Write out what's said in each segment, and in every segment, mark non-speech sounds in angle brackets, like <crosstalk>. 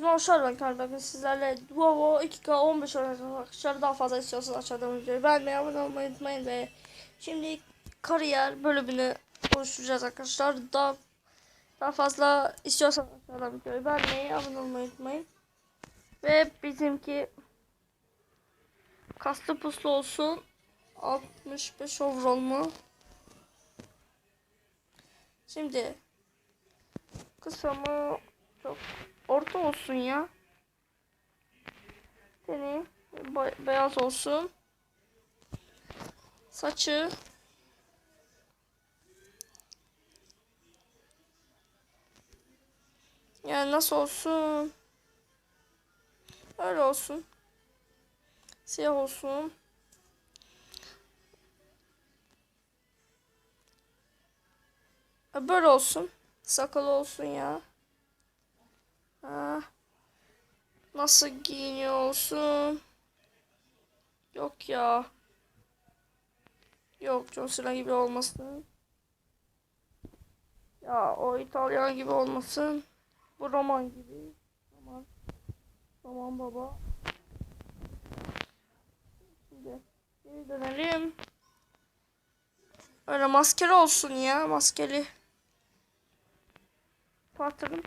İsmi Hoşar ben. Bakın sizlerle Duo 2K 15 arkadaşlar daha fazla istiyorsanız aşağıdan videoyu beğenmeyi abone olmayı unutmayın ve şimdi kariyer bölümünü oluşturacağız arkadaşlar. Daha daha fazla istiyorsanız aşağıdan videoyu beğenmeyi abone olmayı unutmayın. Ve bizimki kaslı puslu olsun. 65 overall mu? Şimdi kısa mı? Çok orta olsun ya. Teni ba- beyaz olsun. Saçı yani nasıl olsun? Öyle olsun. Siyah olsun. Ha, Böyle olsun. Sakalı olsun ya. Ha. Nasıl giyiniyor olsun? Yok ya. Yok John Cena gibi olmasın. Ya o İtalyan gibi olmasın. Bu Roman gibi. Roman. Roman baba. Şimdi geri dönelim. Öyle maskeli olsun ya. Maskeli. Patron.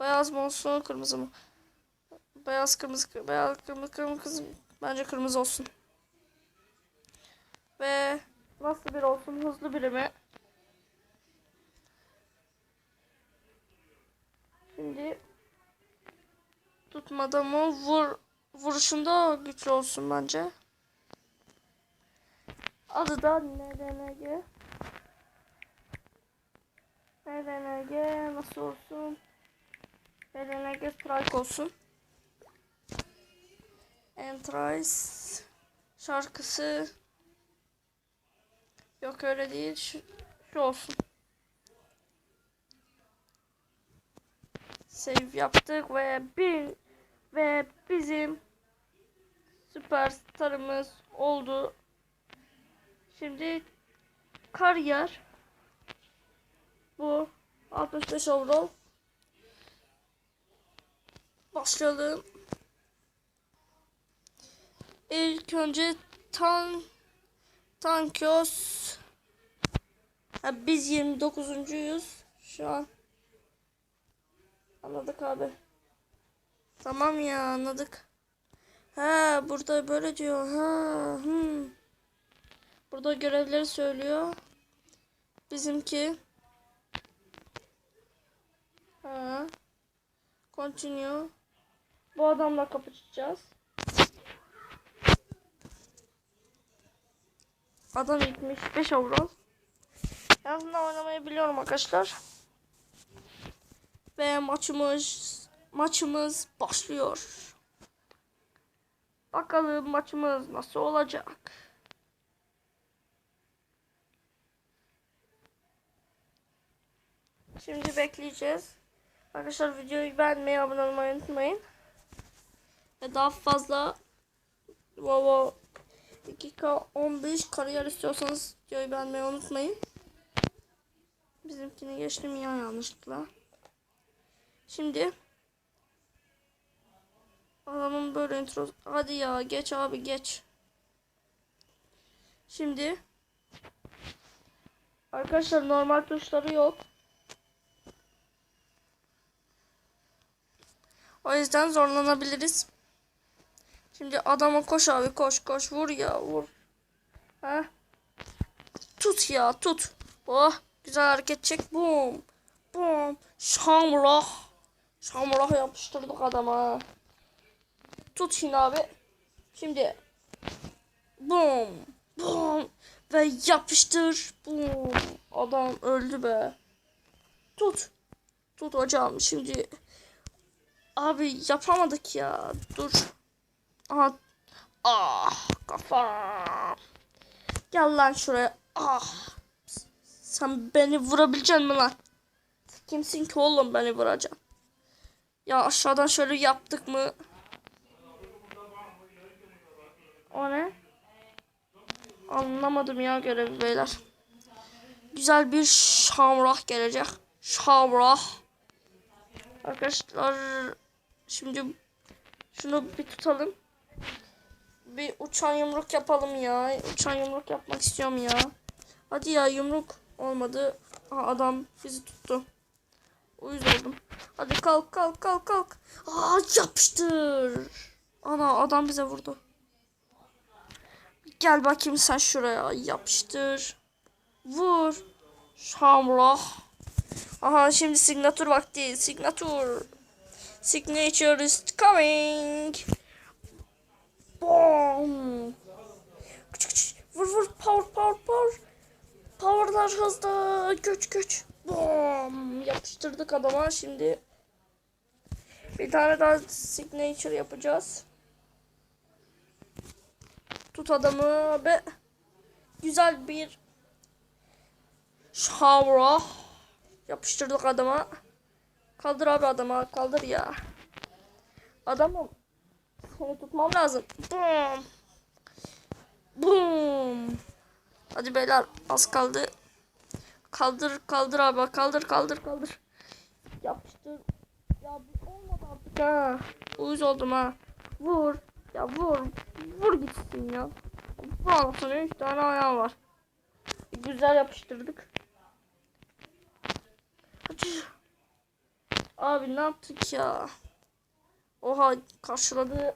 Beyaz mı olsun, kırmızı mı? Beyaz, kırmızı, beyaz, kırmızı, kırmızı. Bence kırmızı olsun. Ve nasıl bir olsun? Hızlı biri mi? Şimdi tutmada mı? Vur, vuruşunda güçlü olsun bence. Adı da NDNG. NDNG nasıl olsun? NDNG Strike olsun. Entrice şarkısı yok öyle değil şu, şu olsun. Save yaptık ve bir ve bizim süperstarımız oldu. Şimdi kariyer bu 65 overall başlayalım. İlk önce tan Tankios ha, biz 29.yüz şu an. Anladık abi. Tamam ya anladık. Ha burada böyle diyor. Ha hmm. Burada görevleri söylüyor. Bizimki ha continue. Bu adamla kapışacağız. Adam 75 overall. En azından oynamayı biliyorum arkadaşlar. Ve maçımız maçımız başlıyor. Bakalım maçımız nasıl olacak. Şimdi bekleyeceğiz. Arkadaşlar videoyu beğenmeyi, abone olmayı unutmayın. Daha fazla Vova 2K 15 kariyer istiyorsanız videoyu beğenmeyi unutmayın. Bizimkini geçtim ya yanlışlıkla. Şimdi adamın böyle intro hadi ya geç abi geç. Şimdi arkadaşlar normal tuşları yok. O yüzden zorlanabiliriz. Şimdi adama koş abi koş koş vur ya vur. Ha? Tut ya tut. Oh güzel hareket çek. Bum. Bum. Şamrah. Şamrah yapıştırdık adama. Tut şimdi abi. Şimdi. Bum. Bum. Ve yapıştır. Bum. Adam öldü be. Tut. Tut hocam şimdi. Abi yapamadık ya. Dur. Aha. Ah kafam. Gel lan şuraya. Ah. Sen beni vurabilecek mi lan? Kimsin ki oğlum beni vuracaksın? Ya aşağıdan şöyle yaptık mı? O ne? Anlamadım ya görevi beyler. Güzel bir şamrah gelecek. Şamrah. Arkadaşlar şimdi şunu bir tutalım. Bir uçan yumruk yapalım ya. Uçan yumruk yapmak istiyorum ya. Hadi ya yumruk olmadı. Aha, adam bizi tuttu. Uyuz oldum. Hadi kalk kalk kalk kalk. Aa yapıştır. Ana adam bize vurdu. Gel bakayım sen şuraya. Yapıştır. Vur. Şamrah. Aha şimdi signatür vakti. Signatür. Signature is coming. Boom. Küçük küçük. Vur vur. Power power power. Powerlar hızlı. Göç göç. Boom. Yapıştırdık adama. Şimdi bir tane daha signature yapacağız. Tut adamı ve güzel bir şavra yapıştırdık adama. Kaldır abi adama. Kaldır ya. Adamım. Seni tutmam lazım. Boom. Boom. Hadi beyler az kaldı. Kaldır kaldır abi kaldır kaldır kaldır. Yapıştır. Ya bu olmadı artık ha. Uyuz oldum ha. Vur. Ya vur. Vur gitsin ya. Bu anasının 3 tane ayağı var. Güzel yapıştırdık. Abi ne yaptık ya? Oha karşıladı.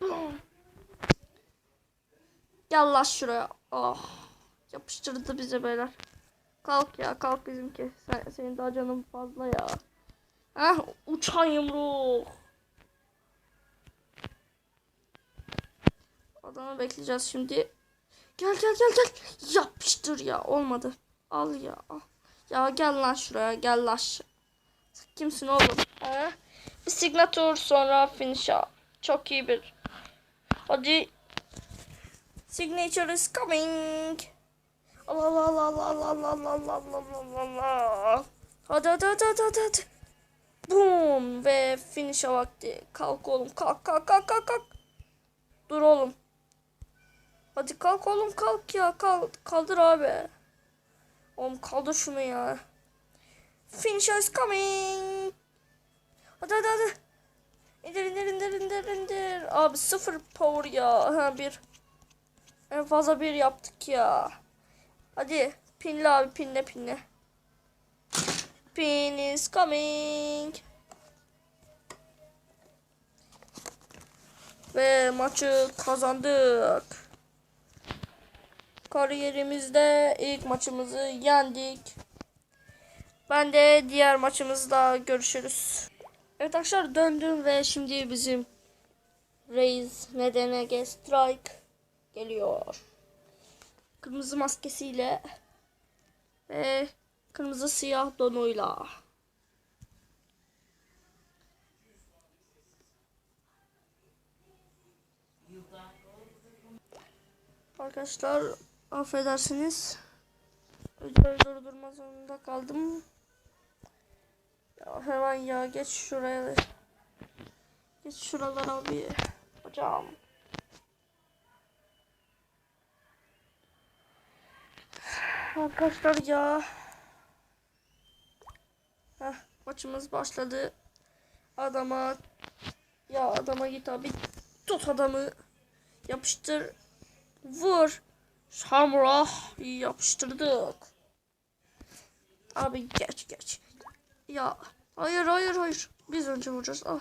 <sighs> Gel lan şuraya. Oh. Yapıştırdı bize beyler. Kalk ya kalk bizimki. Sen, senin daha canın fazla ya. Heh uçan yumruk. Adamı bekleyeceğiz şimdi. Gel gel gel gel. Yapıştır ya. Olmadı. Al ya. Ya gel lan şuraya. Gel lan. Kimsin oğlum? He? Bir signature sonra finish up. Çok iyi bir. Hadi. Signature is coming. Allah Allah Allah Allah Allah Allah Allah Allah Allah Allah. Hadi hadi hadi hadi hadi. hadi. Boom ve finish'e vakti. Kalk oğlum kalk kalk kalk kalk kalk. Dur oğlum. Hadi kalk oğlum kalk ya kalk kaldır abi. Oğlum kaldır şunu ya. Finish is coming. Hadi hadi hadi. İndir indir indir indir indir. Abi sıfır power ya. Ha bir. En fazla bir yaptık ya. Hadi pinle abi pinle pinle. Pin is coming. Ve maçı kazandık. Kariyerimizde ilk maçımızı yendik. Ben de diğer maçımızda görüşürüz. Evet arkadaşlar döndüm ve şimdi bizim Reis Nedene Strike geliyor. Kırmızı maskesiyle ve kırmızı siyah donuyla. Arkadaşlar affedersiniz. Videoyu durdurma zorunda kaldım. Hemen ya geç şuraya. Geç şuralara abi. Hocam. Arkadaşlar ya. Heh, maçımız başladı. Adama ya adama git abi. Tut adamı. Yapıştır. Vur. Samurah yapıştırdık. Abi geç geç. Ya hayır hayır hayır. Biz önce vuracağız. Ah.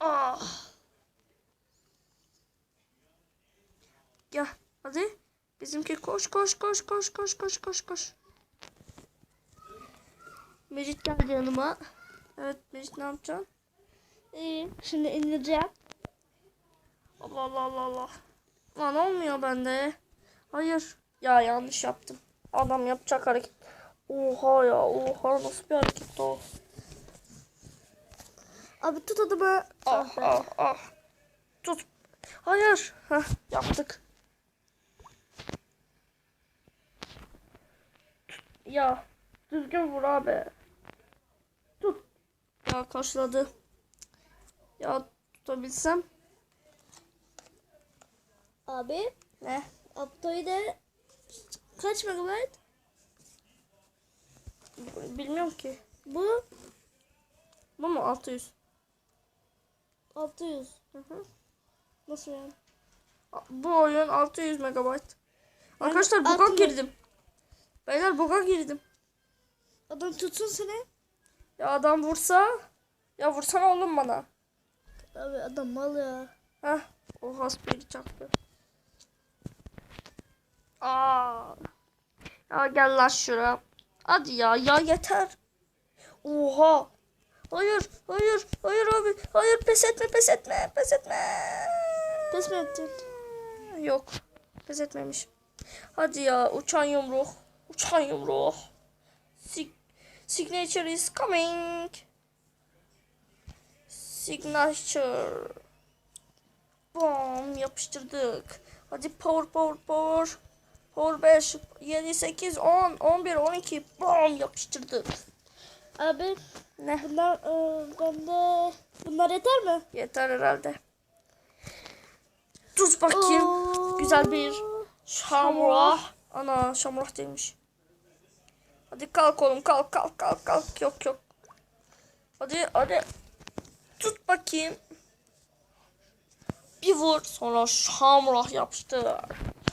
Ah. Gel hadi. Bizimki koş koş koş koş koş koş koş koş. Mecit geldi yanıma. Evet Mecit ne yapacaksın? İyi. Şimdi indireceğim. Allah Allah Allah Allah. Lan olmuyor bende. Hayır. Ya yanlış yaptım. Adam yapacak hareket. Oha ya. Oha nasıl bir hareket o? Abi tut adamı. Ah ah ah. Tut. Hayır. Heh, yaptık. Ya düzgün vur abi. Tut. Ya karşıladı. Ya tutabilsem. Abi Ne? Aptoide kaç megabayt? Bilmiyorum ki. Bu Bu mu 600? 600. Hı hı. Nasıl yani? Bu oyun 600 megabayt. Arkadaşlar buga altı- girdim. Beyler buga girdim. Adam tutsun seni. Ya adam vursa ya vursana oğlum bana. Abi adam mal ya. Heh. O hasbiri çaktı. Aa. Ya gel lan şuraya. Hadi ya ya yeter. Oha. Hayır hayır hayır abi. Hayır pes etme pes etme pes etme. Pes mi ettin? Yok. Pes etmemiş. Hadi ya uçan yumruk. Uçan yumruk. Sig signature is coming. Signature. Bom yapıştırdık. Hadi power power power. Power 5, 7, 8, 10, 11, 12. Bom yapıştırdık. Abi Ne? bunlar e, bende bunlar yeter mi? Yeter herhalde. Tuz bakayım. Oo. Güzel bir şamrah. Ana şamrah değilmiş. Hadi kalk oğlum kalk kalk kalk kalk. Yok yok. Hadi hadi. Tut bakayım. Bir vur sonra şamrah yapıştır.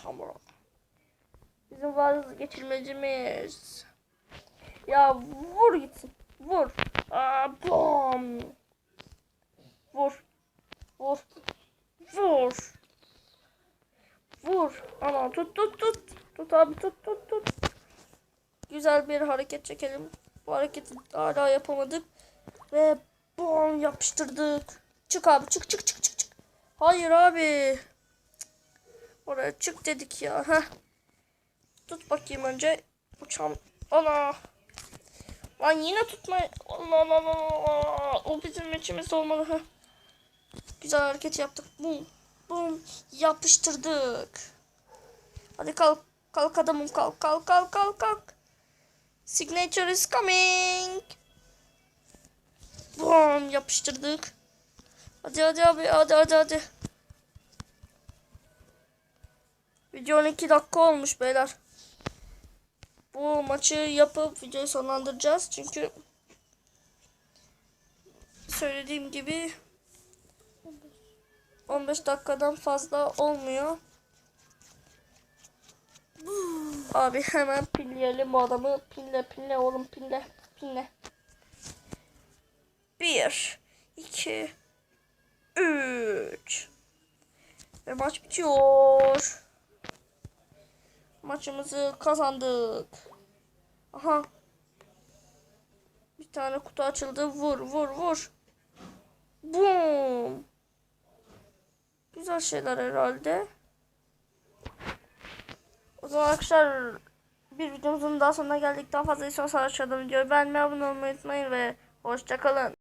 Şamrah. Bizim vazgeçilmecimiz. Ya vur gitsin. Vur. Aa, bom. Vur. Vur. Vur. Vur. Ana tut tut tut. Tut abi tut tut tut. Güzel bir hareket çekelim. Bu hareketi hala yapamadık. Ve bom yapıştırdık. Çık abi çık çık çık çık çık. Hayır abi. Oraya çık dedik ya. Heh. Tut bakayım önce. Uçam. Ana. Lan yine tutma. Allah Allah Allah. O bizim içimiz olmalı. Heh. Güzel hareket yaptık. Bum. Bum. Yapıştırdık. Hadi kalk. Kalk adamım kalk. Kalk kalk kalk kalk. Signature is coming. Bum. Yapıştırdık. Hadi hadi abi. Hadi hadi hadi. Video 12 dakika olmuş beyler. Bu maçı yapıp videoyu sonlandıracağız. Çünkü söylediğim gibi 15 dakikadan fazla olmuyor. Abi hemen pinleyelim bu adamı. Pinle pinle oğlum pinle pinle. Bir, iki, üç. Ve maç bitiyor. Maçımızı kazandık. Aha. Bir tane kutu açıldı. Vur vur vur. Boom. Güzel şeyler herhalde. O zaman arkadaşlar bir videomuzun daha sonuna geldik. Daha fazla istiyorsanız aşağıdan videoyu beğenmeyi, abone olmayı unutmayın ve hoşçakalın.